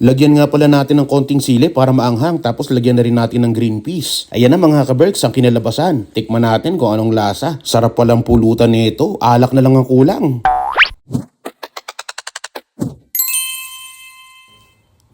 Lagyan nga pala natin ng konting sili para maanghang tapos lagyan na rin natin ng green peas. Ayan na mga kaberks ang kinalabasan. Tikman natin kung anong lasa. Sarap palang pulutan nito. Alak na lang ang kulang.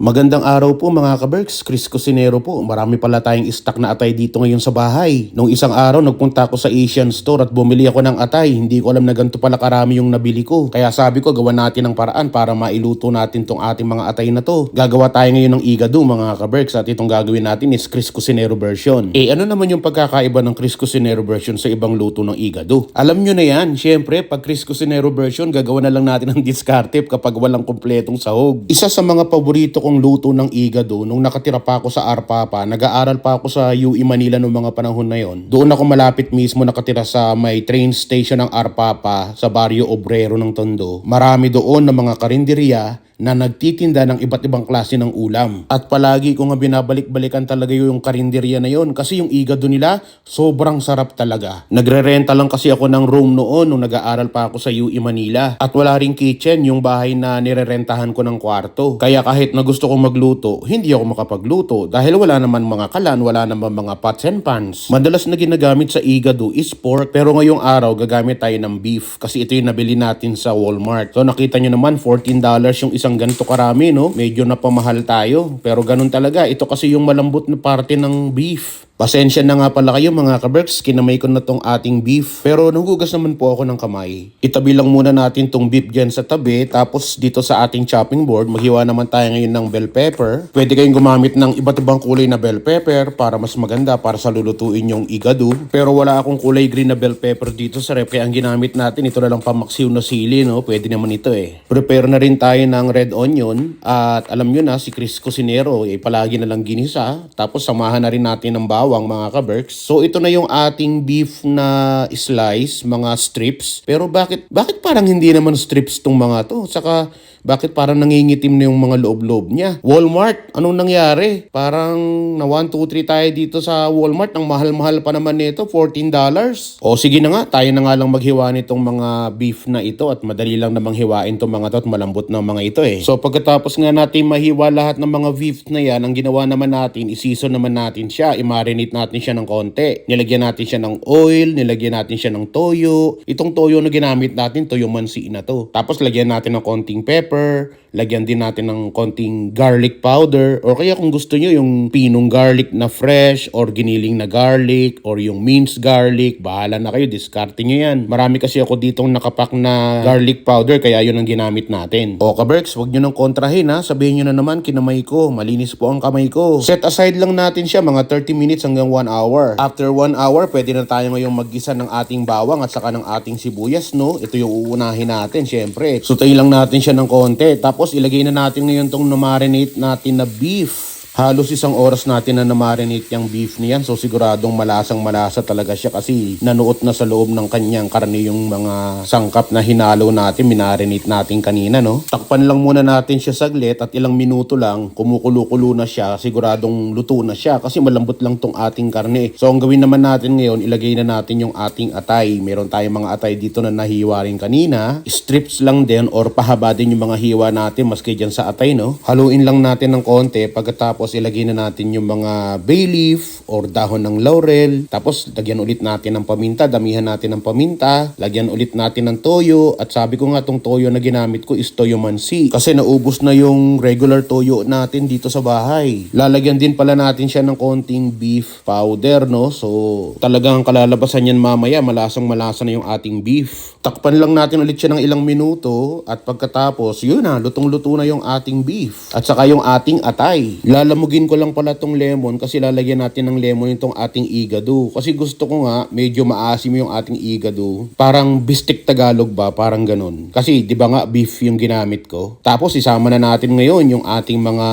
Magandang araw po mga kaberks, Chris Cusinero po. Marami pala tayong stock na atay dito ngayon sa bahay. Nung isang araw, nagpunta ako sa Asian store at bumili ako ng atay. Hindi ko alam na ganito pala karami yung nabili ko. Kaya sabi ko, gawa natin ng paraan para mailuto natin tong ating mga atay na to. Gagawa tayo ngayon ng igado mga kaberks at itong gagawin natin is Chris Cusinero version. Eh ano naman yung pagkakaiba ng Chris Cusinero version sa ibang luto ng igado? Alam nyo na yan, syempre pag Chris Cusinero version, gagawa na lang natin ng discard tip kapag walang kumpletong sahog. Isa sa mga paborito kong luto ng igado nung nakatira pa ako sa Arpapa, nag-aaral pa ako sa UE Manila noong mga panahon na yon. Doon ako malapit mismo nakatira sa may train station ng Arpapa sa Barrio Obrero ng Tondo. Marami doon ng mga karinderya na nagtitinda ng iba't ibang klase ng ulam. At palagi ko nga binabalik-balikan talaga yung karinderya na yon kasi yung igado nila sobrang sarap talaga. Nagre-renta lang kasi ako ng room noon nung nag-aaral pa ako sa UE Manila. At wala ring kitchen yung bahay na nirerentahan ko ng kwarto. Kaya kahit na gusto kong magluto, hindi ako makapagluto dahil wala naman mga kalan, wala naman mga pots and pans. Madalas na ginagamit sa igado is pork pero ngayong araw gagamit tayo ng beef kasi ito yung nabili natin sa Walmart. So nakita nyo naman $14 yung isang ganito karami no. Medyo napamahal tayo pero ganun talaga. Ito kasi yung malambot na parte ng beef. Pasensya na nga pala kayo mga kaberks, kinamay ko na tong ating beef. Pero nanggugas naman po ako ng kamay. Itabi lang muna natin tong beef dyan sa tabi. Tapos dito sa ating chopping board, maghiwa naman tayo ngayon ng bell pepper. Pwede kayong gumamit ng iba't ibang kulay na bell pepper para mas maganda para sa lulutuin yung igado. Pero wala akong kulay green na bell pepper dito sa rep. Kaya ang ginamit natin, ito na lang pamaksiw na sili. No? Pwede naman ito eh. Prepare na rin tayo ng red onion. At alam nyo na, si Chris Cusinero, eh, palagi na lang ginisa. Tapos samahan na rin natin ng bawang mga kaberks. So ito na yung ating beef na slice, mga strips. Pero bakit bakit parang hindi naman strips tong mga to? Saka bakit parang nangingitim na yung mga loob-loob niya? Walmart, anong nangyari? Parang na 1, 2, 3 tayo dito sa Walmart. Ang mahal-mahal pa naman nito, $14. O sige na nga, tayo na nga lang maghiwa nitong mga beef na ito at madali lang namang hiwain tong mga to at malambot ng mga ito eh. So pagkatapos nga natin mahiwa lahat ng mga beef na yan, ang ginawa naman natin, isison naman natin siya, i-marinate natin siya ng konti. Nilagyan natin siya ng oil, nilagyan natin siya ng toyo. Itong toyo na ginamit natin, toyo mansi na to. Tapos lagyan natin ng konting pepper, lagyan din natin ng konting garlic powder, or kaya kung gusto nyo yung pinong garlic na fresh, or giniling na garlic, or yung minced garlic, bahala na kayo, diskarte nyo yan. Marami kasi ako ditong nakapak na garlic powder, kaya yun ang ginamit natin. O kaberks, wag nyo nang kontrahin ha, sabihin nyo na naman kinamay ko, malinis po ang kamay ko. Set aside lang natin siya mga 30 minutes hanggang 1 hour. After 1 hour, pwede na tayo ngayong maggisa ng ating bawang at saka ng ating sibuyas, no? Ito yung uunahin natin, syempre. Sutayin lang natin siya ng konti. Tapos ilagay na natin ngayon tong na-marinate natin na beef. Halos isang oras natin na na-marinate yung beef niyan. So siguradong malasang malasa talaga siya kasi nanuot na sa loob ng kanyang karne yung mga sangkap na hinalo natin, minarinate natin kanina, no? Takpan lang muna natin siya saglit at ilang minuto lang, kumukulo-kulo na siya, siguradong luto na siya kasi malambot lang tong ating karne. So ang gawin naman natin ngayon, ilagay na natin yung ating atay. Meron tayong mga atay dito na nahiwa rin kanina. Strips lang din or pahaba din yung mga hiwa natin maski dyan sa atay, no? Haluin lang natin ng konti pagkatapos ilagay na natin yung mga bay leaf or dahon ng laurel. Tapos lagyan ulit natin ng paminta, damihan natin ng paminta, lagyan ulit natin ng toyo at sabi ko nga tong toyo na ginamit ko is toyo mansi kasi naubos na yung regular toyo natin dito sa bahay. Lalagyan din pala natin siya ng konting beef powder, no? So talagang kalalabasan yan mamaya, malasang malasa na yung ating beef. Takpan lang natin ulit siya ng ilang minuto at pagkatapos, yun na, lutong-luto na yung ating beef. At saka yung ating atay. Lalamugin ko lang pala tong lemon kasi lalagyan natin ng lemon itong ating igado. Kasi gusto ko nga, medyo maasim yung ating igado. Parang bistik Tagalog ba? Parang ganun. Kasi di ba nga beef yung ginamit ko. Tapos isama na natin ngayon yung ating mga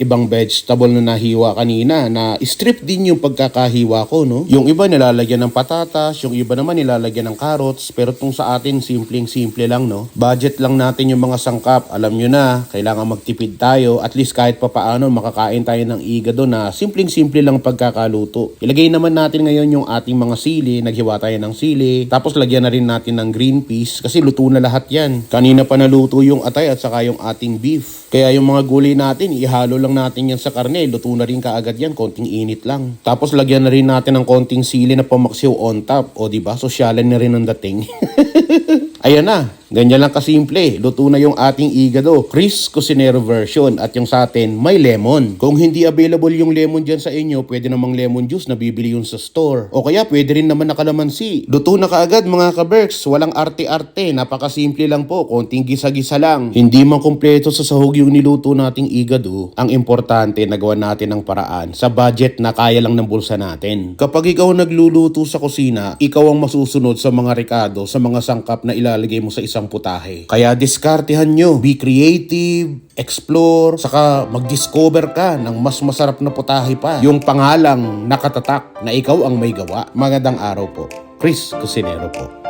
ibang vegetable na nahiwa kanina na strip din yung pagkakahiwa ko, no? Yung iba nilalagyan ng patatas, yung iba naman nilalagyan ng carrots, pero tong sa atin simpleng simple lang, no? Budget lang natin yung mga sangkap. Alam nyo na, kailangan magtipid tayo. At least kahit pa paano makakain tayo ng igado na simpleng simple lang pagkakaluto. Ilagay naman natin ngayon yung ating mga sili, naghiwa tayo ng sili, tapos lagyan na rin natin ng green peas kasi luto na lahat yan. Kanina pa naluto yung atay at saka yung ating beef. Kaya yung mga gulay natin, ihalo lang natin yan sa karne. Luto na rin kaagad yan, konting init lang. Tapos lagyan na rin natin ng konting sili na pamaksiw on top. O di ba Sosyalan na rin ang dating. Ayan na, ganyan lang kasimple. Luto na yung ating igado. Chris Cusinero version. At yung sa atin, may lemon. Kung hindi available yung lemon dyan sa inyo, pwede namang lemon juice na bibili yun sa store. O kaya pwede rin naman nakalamansi. Luto na kaagad mga kaberks. Walang arte-arte. Napakasimple lang po. Konting gisa-gisa lang. Hindi man kumpleto sa sahog yung niluto nating igado. Ang importante, nagawa natin ng paraan sa budget na kaya lang ng bulsa natin. Kapag ikaw nagluluto sa kusina, ikaw ang masusunod sa mga rekado, sa mga sangkap na ilalagay mo sa isang putahe. Kaya diskartehan nyo. Be creative, explore, saka mag-discover ka ng mas masarap na putahe pa. Yung pangalang nakatatak na ikaw ang may gawa. Magandang araw po. Chris Cusinero po.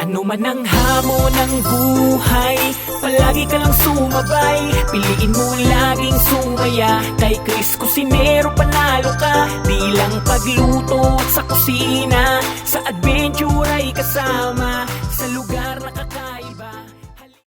Ano man ang hamon ng buhay Palagi ka lang sumabay Piliin mo laging sumaya Kay Chris Cusinero panalo ka Di lang pagluto at sa kusina Sa adventure ay kasama sa lugar na